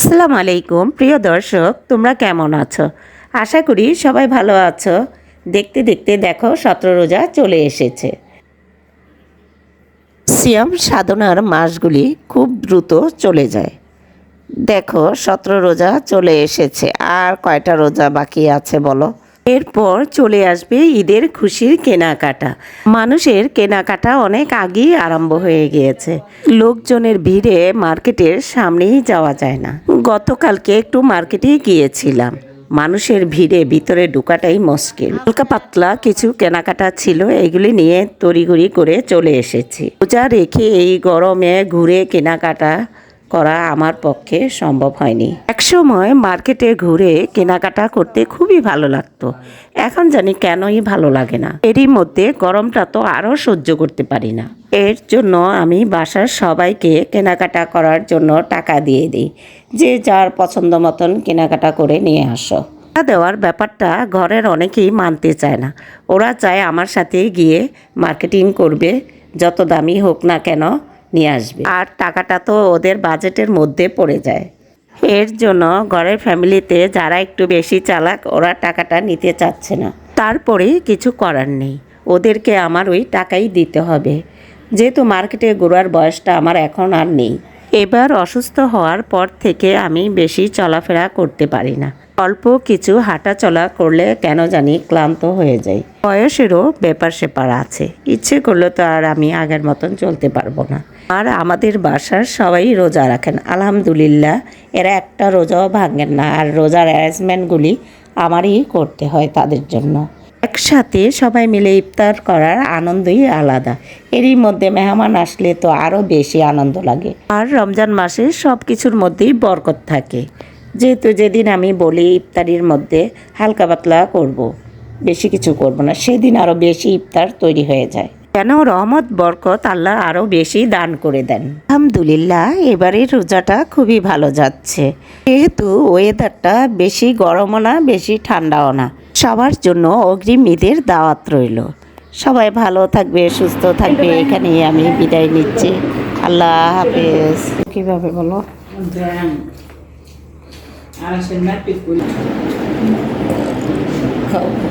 আসসালামু আলাইকুম। প্রিয় দর্শক, তোমরা কেমন আছো? আশা করি সবাই ভালো আছো। দেখতে দেখতে দেখো সতেরো রোজা চলে এসেছে। সিয়াম সাধনার মাসগুলি খুব দ্রুত চলে যায়। দেখো, সতেরো রোজা চলে এসেছে। আর কয়টা রোজা বাকি আছে বলো? এরপর চলে আসবে ঈদের খুশির কেনাকাটা। মানুষের কেনাকাটা অনেক আগেই আরম্ভ হয়ে গিয়েছে। লোকজনের ভিড়ে মার্কেটের সামনেই যাওয়া যায় না। গতকালকে একটু মার্কেটে গিয়েছিলাম। মানুষের ভিড়ে ভিতরে ঢোকাটাই মুশকিল। হালকা পাতলা কিছু কেনাকাটা ছিল, এগুলি নিয়ে তড়িঘড়ি করে চলে এসেছি। পূজা রেখে এই গরমে ঘুরে কেনাকাটা করা আমার পক্ষে সম্ভব হয়নি। একসময় মার্কেটে ঘুরে কেনাকাটা করতে খুবই ভালো লাগতো। এখন জানি কেনই ভালো লাগে না। এরই মধ্যে গরমটা তো আরও সহ্য করতে পারি না। এর জন্য আমি বাসার সবাইকে কেনাকাটা করার জন্য টাকা দিয়ে দিই। যে যার পছন্দ মতন কেনাকাটা করে নিয়ে আসো। টাকা দেওয়ার ব্যাপারটা ঘরের অনেকেই মানতে চায় না। ওরা চায় আমার সাথে গিয়ে মার্কেটিং করবে, যত দামি হোক না কেন। নিয়ে আসবে। আর টাকাটা তো ওদের বাজেটের মধ্যে পড়ে যায়। এর জন্য ঘরের ফ্যামিলিতে যারা একটু বেশি চালাক, ওরা টাকাটা নিতে চাচ্ছে না। তারপরে কিছু করার নেই। ওদেরকে আমার ওই টাকাই দিতে হবে। যেহেতু মার্কেটে ঘোরার বয়সটা আমার এখন আর নেই। এবার অসুস্থ হওয়ার পর থেকে আমি বেশি চলাফেরা করতে পারি না। অল্প কিছু হাঁটা চলা করলে কেন জানি ক্লান্ত হয়ে যাই। বয়সেরও ব্যাপার সেপার আছে। ইচ্ছে করলে তো আর আমি আগের মতন চলতে পারব না। আর আমাদের বাসার সবাই রোজা রাখেন। আলহামদুলিল্লাহ, এরা একটা রোজাও ভাঙেন না আর রোজার অ্যারেঞ্জমেন্টগুলি আমারই করতে হয় তাদের জন্য। একসাথে সবাই মিলে ইফতার করার আনন্দই আলাদা। এরই মধ্যে মেহমান আসলে তো আরও বেশি আনন্দ লাগে। আর রমজান মাসে সব কিছুর মধ্যেই বরকত থাকে। যেহেতু যেদিন আমি বলি ইফতারির মধ্যে হালকা পাতলা করব। বেশি কিছু করব না, সেদিন আরও বেশি ইফতার তৈরি হয়ে যায়। কেন রহমত বরকত আল্লাহ আরও বেশি দান করে দেন। আলহামদুলিল্লাহ এবারের রোজাটা খুবই ভালো যাচ্ছে। যেহেতু ওয়েদারটা বেশি গরমও না বেশি ঠান্ডাও না। সবার জন্য অগ্রিম ঈদের দাওয়াত রইল। সবাই ভালো থাকবে সুস্থ থাকবে এখানেই আমি বিদায় নিচ্ছি। আল্লাহ হাফেজ। কীভাবে বলো? খাও।